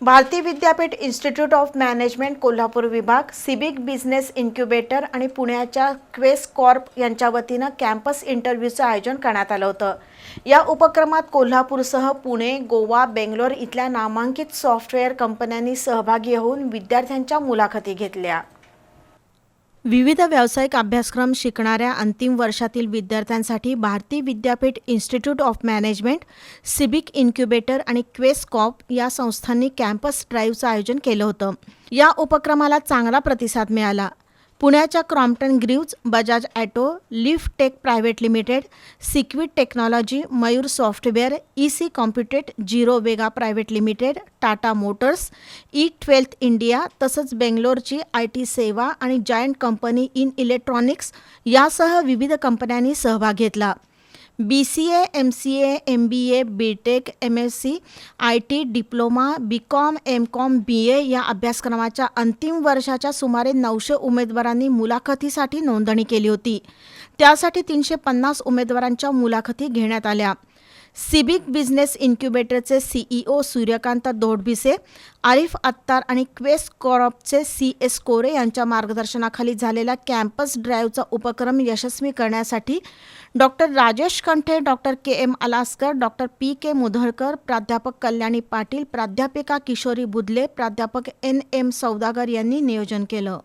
Bharti Vidyapeeth institute of management Kolhapur विभाग सिबिक business incubator आणि पुण्याच्या क्वेस कॉर्प यांच्या वतीनं कॅम्पस इंटरव्ह्यूचं आयोजन करण्यात आलं होतं. या उपक्रमात कोल्हापूरसह पुणे गोवा बेंगलोर इथल्या नामांकित सॉफ्टवेअर कंपन्यांनी सहभागी होऊन विद्यार्थ्यांच्या मुलाखती घेतल्या. विविध व्यावसायिक अभ्यासक्रम शिकणाऱ्या अंतिम वर्षातील विद्यार्थ्यांसाठी Bharati Vidyapeeth institute of management सिबिक incubator आणि क्वेस्कॉप या संस्थांनी कॅम्पस ड्राईव्हचं आयोजन केलं होतं. या उपक्रमाला चांगला प्रतिसाद मिळाला. पुण्याच्या Crompton Greaves Bajaj auto lift tech private limited सिक्विड technology Mayur software E C कॉम्प्युटेट zero Vega private limited Tata motors E twelfth India तसंच बेंगलोरची आय टी सेवा आणि जायंट कंपनी इन इलेक्ट्रॉनिक्स यासह विविध कंपन्यांनी सहभाग घेतला. B C A M C A M B A B tech M S C I T diploma B com M com B A या अभ्यासक्रमाच्या अंतिम वर्षाच्या सुमारे नऊशे उमेदवारांनी मुलाखतीसाठी नोंदणी केली होती. त्यासाठी तीनशे पन्नास उमेदवारांच्या मुलाखती घेण्यात आल्या. सिबिक बिझनेस इन्क्युबेटरचे सीईओ सूर्यकांत दोडभिसे आरिफ अत्तार आणि क्वेस कॉरॉपचे सी एस कोरे यांच्या मार्गदर्शनाखाली झालेला कॅम्पस ड्राईव्हचा उपक्रम यशस्वी करण्यासाठी doctor Rajesh Kanthe doctor K M Alaskar doctor P K Mudhalkar प्राध्यापक कल्याणी पाटील प्राध्यापिका किशोरी बुदले प्राध्यापक एन एम सौदागर यांनी नियोजन केलं.